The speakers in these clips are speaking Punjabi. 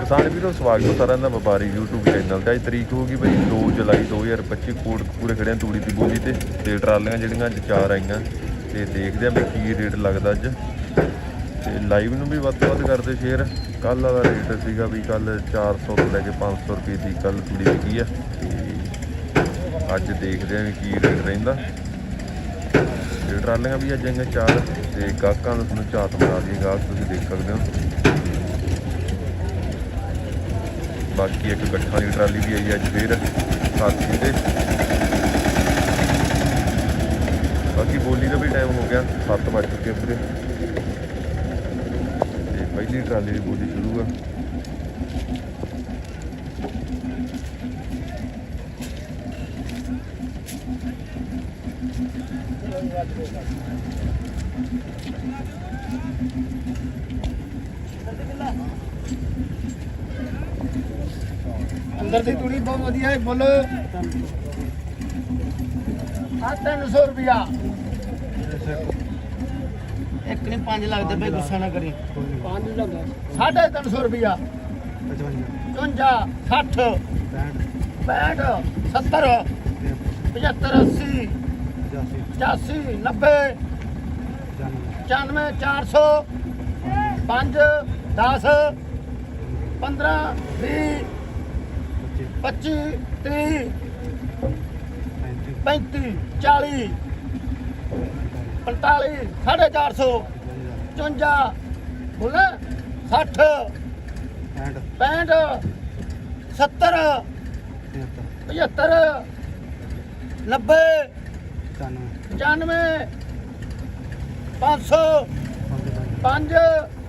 ਕਿਸਾਨ ਵੀਰੋ, ਸਵਾਗਤ ਸਾਰਿਆਂ ਦਾ ਵਪਾਰੀ YouTube ਚੈਨਲ ਤੇ ਅੱਜ ਤਰੀਕ ਹੋਊਗੀ ਬਈ 2 ਜੁਲਾਈ 2025 ਕੋਟ ਪੂਰੇ ਖੜਿਆਂ ਤੂੜੀ ਦੀ ਬੋਲੀ ਤੇ। ਤੇ ਟਰਾਲੀਆਂ ਜਿਹੜੀਆਂ ਅੱਜ ਚਾਰ ਆਈਆਂ। ਤੇ ਦੇਖਦੇ ਆਂ ਵੀ ਕੀ ਰੇਟ ਲੱਗਦਾ ਅੱਜ। ਤੇ ਲਾਈਵ ਨੂੰ ਵੀ ਵੱਧ ਤੋਂ ਵੱਧ ਕਰਦੇ ਸ਼ੇਅਰ ਕੱਲ ਵਾਲਾ ਰੇਟ ਸੀਗਾ ਵੀ ਕੱਲ 400 ਤੋਂ ਲੈ ਕੇ 500 ਰੁਪਏ ਦੀ ਕੱਲ ਤੂੜੀ ਵਿਕੀ ਆ। ਤੇ ਅੱਜ ਦੇਖਦੇ ਆਂ ਵੀ ਕੀ ਰੇਟ ਰਹਿੰਦਾ। ਤੇ ਟਰਾਲੀਆਂ ਵੀ ਅੱਜ ਆਈਆਂ ਚਾਰ। ਤੇ ਗਾਹਕਾਂ ਨੂੰ ਤੁਹਾਨੂੰ ਝਾਤ ਮਾਰ ਦੀ ਗਾਹਕ ਤੁਸੀਂ ਦੇਖ ਸਕਦੇ ਹੋ। ਬਾਕੀ ਇੱਕ ਗੱਠਾਂ ਦੀ ਟਰਾਲੀ ਵੀ ਆਈ ਅੱਜ ਫੇਰ ਸਾਥੀ ਤੇ ਬਾਕੀ ਬੋਲੀ ਦਾ ਵੀ ਟਾਈਮ ਹੋ ਗਿਆ 7 ਵੱਜ ਚੁੱਕੇ ਪੂਰੇ। ਤੇ ਪਹਿਲੀ ਟਰਾਲੀ ਦੀ ਬੋਲੀ ਸ਼ੁਰੂ ਆ। ਅੰਦਰ ਦੀ ਤੂੜੀ ਬਹੁਤ ਵਧੀਆ ਹੈ ਬੋਲੋ ਆ 300 ਰੁਪਿਆ ਇੱਕ ਨਹੀਂ 5 ਲੱਗਦੇ ਬਈ ਗੁੱਸਾ ਨਾ ਕਰੀ। 5 ਲੱਗਦਾ 350 ਰੁਪਿਆ 55 60 65 70 75 80 85 90 95 400 5 10 15 20 25 30 35 40 45 450 54 ਬੋਲੇ 60 65 70 75 90 95 500 5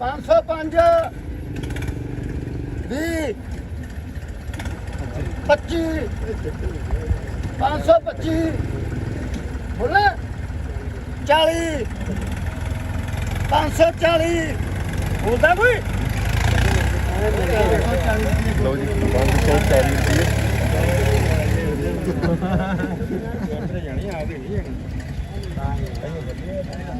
505 20 25 525 ਬੋਲੇ। 40 540 ਬੋਲਦਾ ਕੋਈ? ਲਓ ਜੀ 540 ਰੁਪਏ। ਜਿਹਦੇ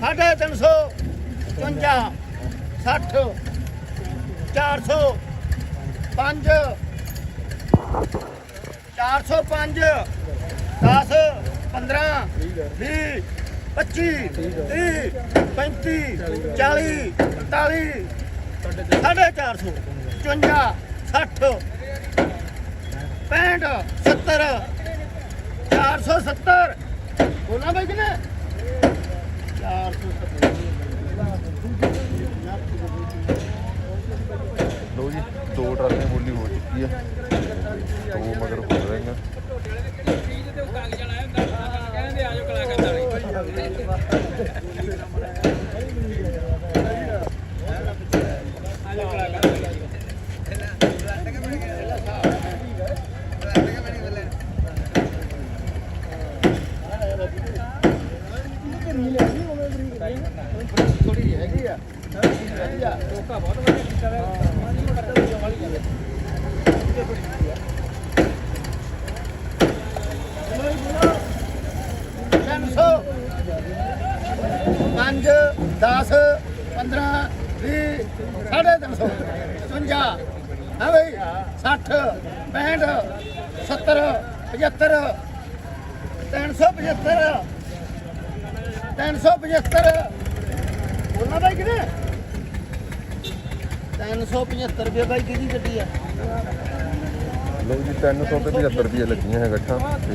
350 55 60 400 5 405 10 15 20 25 30 35 40 45 450 55 60 65 70 470 ਬੋਲਣਾ ਬਈ ਕਿਨੇ 470 ਜੀ, ਦੋ ਟਰਾਲੀਆਂ ਬੋਲੀ ਹੋ ਚੁੱਕੀ ਆ। ਦੋ ਮਗਰ ਹੋ ਰਹੀਆਂ ਕਹਿੰਦੇ ਆਜੋ ਕਲਾਕਾਰ ਵਾਲੀ ਆਜੋ ਕਲਾਕਾਰ ਵਾਲੀ ਥੋੜੀ ਹੈਗੀ ਆ ਹੈਗੀ ਆ ਧੋਖਾ ਬਹੁਤ ਵਧੀਆ ਕੀਤਾ ਵੇ ਮਾਨੀ ਮੋਟਾ ਤੇ ਵਾਲੀ ਗੱਲ ਤਿੰਨ ਸੌ ਪੰਜ 10 15 20 ਸਾਢੇ ਤਿੰਨ ਸੌ 55 ਹਾਂ ਬਈ? 60 65 70 75 375 375 ਬੋਲਣਾ ਬਾਈ ਕਿਨੇ 375 ਰੁਪਏ ਬਾਈ ਕਿਹਦੀ ਗੱਡੀ ਆ? ਲਓ ਜੀ 300 ਤੇ 75 ਰੁਪਏ ਲੱਗੀਆਂ ਹੈ ਗੱਠਾਂ ਤੇ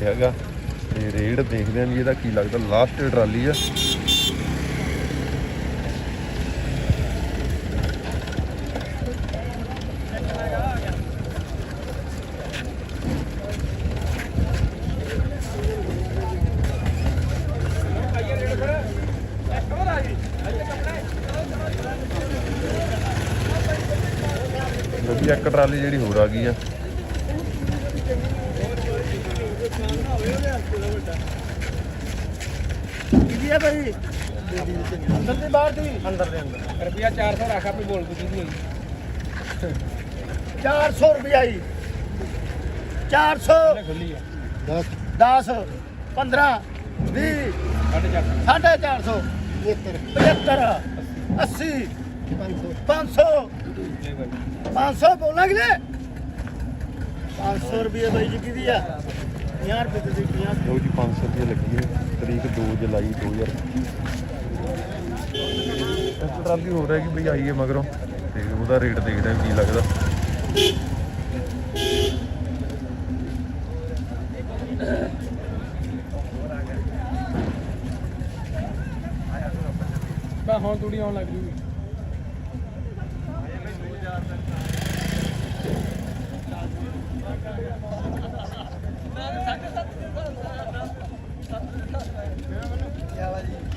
ਇਹ ਹੈਗਾ। ਤੇ ਰੇਟ ਦੇਖਦੇ ਆ ਵੀ ਇਹਦਾ ਕੀ ਲੱਗਦਾ। ਲਾਸਟ ਟਰਾਲੀ ਆ। ਵਧੀਆ, ਇੱਕ ਟਰਾਲੀ ਜਿਹੜੀ ਹੋਰ ਆ ਗਈ ਆ। ਕੀ ਹੈ ਭਾਈ ਅੰਦਰ ਦੀ ਬਾਹਰ ਦੀ? ਅੰਦਰ ਦੇ ਅੰਦਰ। ਰੁਪਿਆ 400 ਰੱਖ ਆਪੇ ਬੋਲ ਕੁਝ ਨਹੀਂ ਹੋਈ। 400 ਰੁਪਇਆ ਜੀ। 400 ਖੁੱਲੀ ਆ? 10 15 20 ਸਾਢੇ 400 450 75 80 500 ਲੈ ਬਾਈ। 500 ਬੋਲਾਂਗੇ। ਨੇ 500 ਰੁਪਏ ਬਾਈ ਜੀ ਕਿਹਦੀ ਆ? 50 ਰੁਪਏ ਤੇ 50 ਲਓ ਜੀ 500 ਰੁਪਏ ਲੱਗੀ ਹੈ। ਤਰੀਕ 2 ਜੁਲਾਈ 2025 ਇੱਕ। ਟਰਾਲੀ ਹੋਰ ਹੈਗੀ ਬਈ ਆਈ ਹੈ ਮਗਰੋਂ। ਤੇ ਉਹਦਾ ਰੇਟ ਦੇਖਦੇ ਹਾਂ ਕੀ ਲੱਗਦਾ। ਬਾ ਹੁਣ ਤੂੜੀ ਆਉਣ ਲੱਗ ਜੂਗੀ। Yeah.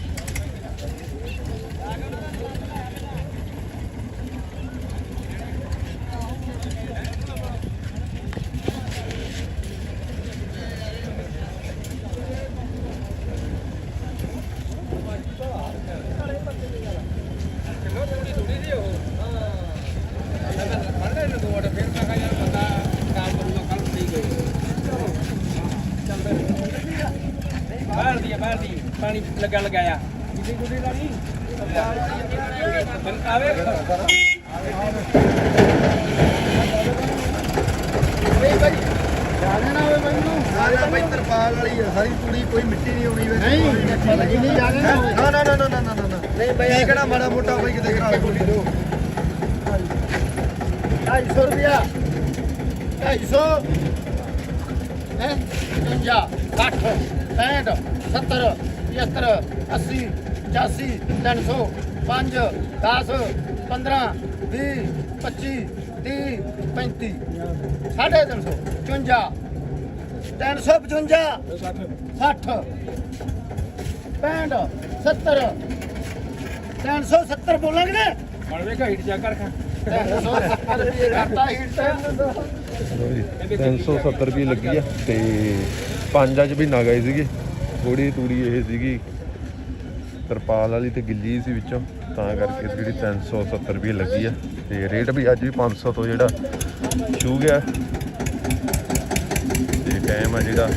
ਪਾਣੀ ਲੱਗਾ ਲਗਾਇਆ ਕਿਤੇ ਗੁੱਡੀ ਲਾਣੀ ਆਵੇ। ਜਾਣੇ ਨਾ ਹੋਵੇ ਮੈਨੂੰ ਸਾਰਾ ਬਈ ਤਰਪਾਲ ਵਾਲੀ ਆ। ਸਾਰੀ ਪੂਰੀ ਕੋਈ ਮਿੱਟੀ ਨਹੀਂ ਆਉਣੀ ਵੇ ਨਹੀਂ। ਨਹੀਂ ਜਾਣੇ ਨਾ ਹੋਵੇ। ਨਾ ਨਾ ਨਾ ਨਾ ਨਾ ਨਹੀਂ ਬਈ ਇਹ ਕਿਹੜਾ ਮਾੜਾ ਮੋਟਾ ਬਈ ਕਿਤੇ ਘਰਾਲ ਬੋਲੀ ਦੋ 250 ਰੁਪਿਆ 250 ਹੈ? 50 60 65 70 75 80 85 300 5 10 15 20 25 30 35 ਸਾਢੇ 300 54 355 60 65 70 370 ਬੋਲਾਂਗੇ ਨੇ ਵੇਖਾ ਹੀਟ ਚੈੱਕ ਕਰ ਖਾ। 370 ਰੁਪਏ ਕਰਤਾ ਹੀਟ ਲਓ ਜੀ 370 ਰੁਪਏ ਲੱਗੀ ਆ ਤੇ ਪੰਜ ਅੱਜ ਵੀ ਨਾ ਗਏ ਸੀਗੇ। ਥੋੜੀ ਤੂੜੀ ਇਹ ਸੀਗੀ। ਤਰਪਾਲ ਵਾਲੀ ਤੇ ਗਿੱਲੀ ਸੀ ਵਿੱਚੋਂ। ਤਾਂ ਕਰਕੇ ਜਿਹੜੀ 370 ਰੁਪਏ ਲੱਗੀ ਆ। ਤੇ ਰੇਟ ਵੀ ਅੱਜ ਵੀ 500 ਤੋਂ ਜਿਹੜਾ ਛੂ ਗਿਆ। ਤੇ ਟਾਈਮ ਆ ਜਿਹੜਾ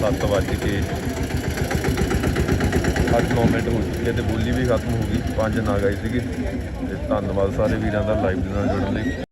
7 ਵੱਜ ਕੇ 8-9 ਮਿੰਟ ਹੋ ਚੁੱਕੀ ਹੈ ਤੇ ਬੋਲੀ ਵੀ ਖਤਮ ਹੋ ਗਈ। ਪੰਜ ਨਾ ਗਏ ਸੀਗੇ। ਤੇ ਧੰਨਵਾਦ ਸਾਰੇ ਵੀਰਾਂ ਦਾ ਲਾਈਵ ਦੇ ਨਾਲ ਜੁੜਨ ਲਈ।